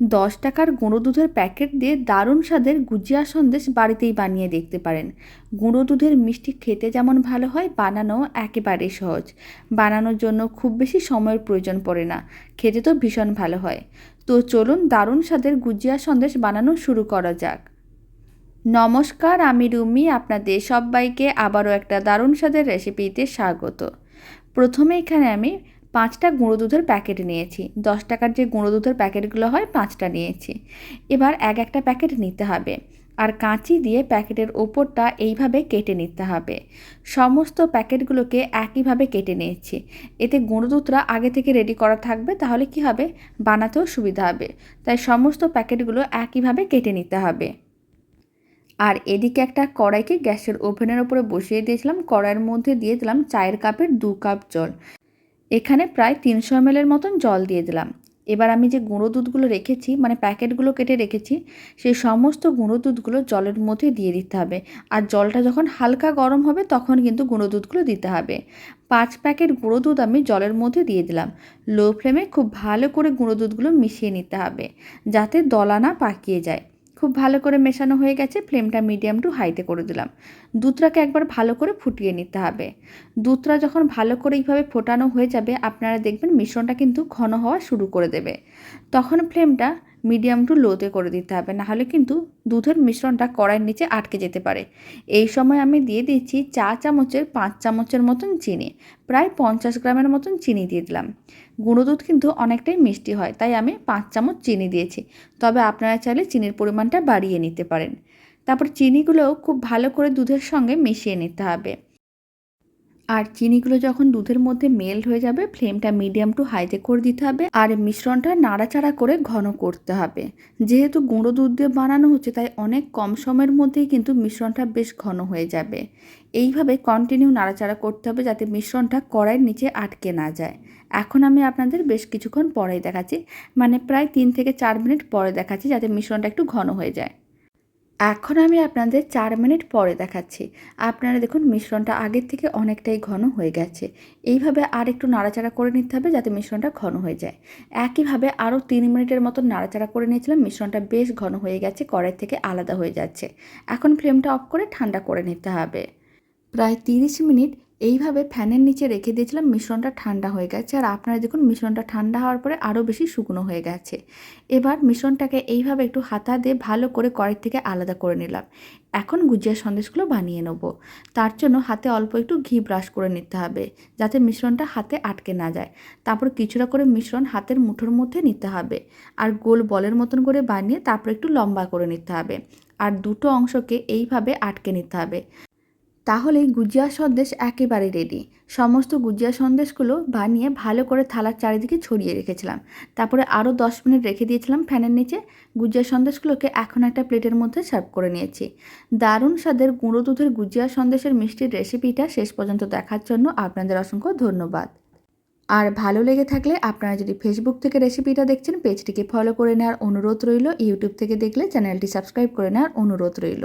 দশ টাকার গুঁড়ো দুধের প্যাকেট দিয়ে দারুণ স্বাদের গুজিয়া সন্দেশ বাড়িতেই বানিয়ে দেখতে পারেন। গুঁড়ো দুধের মিষ্টি খেতে যেমন ভালো হয় বানানো একেবারেই সহজ। বানানোর জন্য খুব বেশি সময়ের প্রয়োজন পড়ে না, খেতে তো ভীষণ ভালো হয়। তো চলুন দারুণ স্বাদের গুজিয়া সন্দেশ বানানো শুরু করা যাক। নমস্কার, আমি রুমি, আপনাদের সবাইকে আবারও একটা দারুণ স্বাদের রেসিপিতে স্বাগত। প্রথমে এখানে আমি পাঁচটা গুঁড়ো দুধের প্যাকেট নিয়েছি। দশ টাকার যে গুঁড়ো দুধের প্যাকেটগুলো হয়, পাঁচটা নিয়েছি। এবার এক একটা প্যাকেট নিতে হবে আর কাঁচি দিয়ে প্যাকেটের ওপরটা এইভাবে কেটে নিতে হবে। সমস্ত প্যাকেটগুলোকে একইভাবে কেটে নিয়েছি। এতে গুঁড়ো দুধটা আগে থেকে রেডি করা থাকবে, তাহলে কি হবে? বানাতেও সুবিধা হবে। তাই সমস্ত প্যাকেটগুলো একইভাবে কেটে নিতে হবে। আর এদিকে একটা কড়াইকে গ্যাসের ওভেনের ওপরে বসিয়ে দিয়েছিলাম। কড়াইয়ের মধ্যে দিয়ে দিলাম চায়ের কাপের দু কাপ জল। এখানে প্রায় তিনশো এমএলের মতন জল দিয়ে দিলাম। এবার আমি যে গুঁড়ো দুধগুলো রেখেছি মানে প্যাকেটগুলো কেটে রেখেছি সেই সমস্ত গুঁড়ো দুধগুলো জলের মধ্যে দিয়ে দিতে হবে। আর জলটা যখন হালকা গরম হবে, তখন কিন্তু গুঁড়ো দুধগুলো দিতে হবে। পাঁচ প্যাকেট গুঁড়ো দুধ আমি জলের মধ্যে দিয়ে দিলাম। লো ফ্লেমে খুব ভালো করে গুঁড়ো দুধগুলো মিশিয়ে নিতে হবে, যাতে দলা না পাকিয়ে যায়। খুব ভালো করে মেশানো হয়ে গেছে, ফ্লেমটা মিডিয়াম টু হাইতে করে দিলাম। দুধটাকে একবার ভালো করে ফুটিয়ে নিতে হবে। দুধটা যখন ভালো করে এইভাবে ফোটানো হয়ে যাবে, আপনারা দেখবেন মিশ্রণটা কিন্তু ঘন হওয়া শুরু করে দেবে। তখন ফ্লেমটা মিডিয়াম টু লোতে করে দিতে হবে। নাহলে কিন্তু দুধের মিশ্রণটা কড়াইয়ের নিচে আটকে যেতে পারে। এই সময় আমি দিয়ে দিচ্ছি চা চামচের পাঁচ চামচের মতন চিনি, প্রায় পঞ্চাশ গ্রামের মতন চিনি দিয়ে দিলাম। গুঁড়ো দুধ কিন্তু অনেকটাই মিষ্টি হয়, তাই আমি পাঁচ চামচ চিনি দিয়েছি। তবে আপনারা চাইলে চিনির পরিমাণটা বাড়িয়ে নিতে পারেন। তারপর চিনিগুলোও খুব ভালো করে দুধের সঙ্গে মিশিয়ে নিতে হবে। আর চিনিগুলো যখন দুধের মধ্যে মেল্ট হয়ে যাবে ফ্লেমটা মিডিয়াম টু হাইতে করে দিতে হবে আর মিশ্রণটা নাড়াচাড়া করে ঘন করতে হবে। যেহেতু গুঁড়ো দুধ দিয়ে বানানো হচ্ছে, তাই অনেক কম সময়ের মধ্যেই কিন্তু মিশ্রণটা বেশ ঘন হয়ে যাবে। এইভাবে কন্টিনিউ নাড়াচাড়া করতে হবে যাতে মিশ্রণটা কড়াইয়ের নিচে আটকে না যায়। এখন আমি আপনাদের বেশ কিছুক্ষণ পরেই দেখাচ্ছি মানে প্রায় তিন থেকে চার মিনিট পরে দেখাচ্ছি যাতে মিশ্রণটা একটু ঘন হয়ে যায়। এখন আমি আপনাদের চার মিনিট পরে দেখাচ্ছি। আপনারা দেখুন, মিশ্রণটা আগের থেকে অনেকটাই ঘন হয়ে গেছে। এইভাবে আর একটু নাড়াচাড়া করে নিতে হবে যাতে মিশ্রণটা ঘন হয়ে যায়। একইভাবে আরও তিন মিনিটের মতো নাড়াচাড়া করে নিয়েছিলাম, মিশ্রণটা বেশ ঘন হয়ে গেছে, কড়াই থেকে আলাদা হয়ে যাচ্ছে। এখন ফ্লেমটা অফ করে ঠান্ডা করে নিতে হবে। প্রায় তিরিশ মিনিট এইভাবে ফ্যানের নিচে রেখে দিয়েছিলাম, মিশ্রণটা ঠান্ডা হয়ে গেছে। আর আপনারা দেখুন, মিশ্রণটা ঠান্ডা হওয়ার পরে আরও বেশি শুকনো হয়ে গেছে। এবার মিশ্রণটাকে এইভাবে একটু হাতা দিয়ে ভালো করে কড়াই থেকে আলাদা করে নিলাম। এখন গুজিয়া সন্দেশগুলো বানিয়ে নেব। তার জন্য হাতে অল্প একটু ঘি ব্রাশ করে নিতে হবে, যাতে মিশ্রণটা হাতে আটকে না যায়। তারপর কিছুটা করে মিশ্রণ হাতের মুঠোর মধ্যে নিতে হবে। আর গোল বলের মতন করে বানিয়ে তারপর একটু লম্বা করে নিতে হবে। আর দুটো অংশকে এইভাবে আটকে নিতে হবে। তাহলেই গুজিয়া সন্দেশ একেবারে রেডি সমস্ত গুজিয়া সন্দেশগুলো বানিয়ে ভালো করে থালার চারিদিকে ছড়িয়ে রেখেছিলাম। তারপরে আরও দশ মিনিট রেখে দিয়েছিলাম ফ্যানের নিচে। গুজিয়া সন্দেশগুলোকে এখন একটা প্লেটের মধ্যে সার্ভ করে নিয়েছি। দারুণ স্বাদের গুঁড়ো দুধের গুজিয়া সন্দেশের মিষ্টির রেসিপিটা শেষ পর্যন্ত দেখার জন্য আপনাদের অসংখ্য ধন্যবাদ। আর ভালো লেগে থাকলে আপনারা যদি ফেসবুক থেকে রেসিপিটা দেখছেন পেজটিকে ফলো করে নেওয়ার অনুরোধ রইল। ইউটিউব থেকে দেখলে চ্যানেলটি সাবস্ক্রাইব করে নেওয়ার অনুরোধ রইল।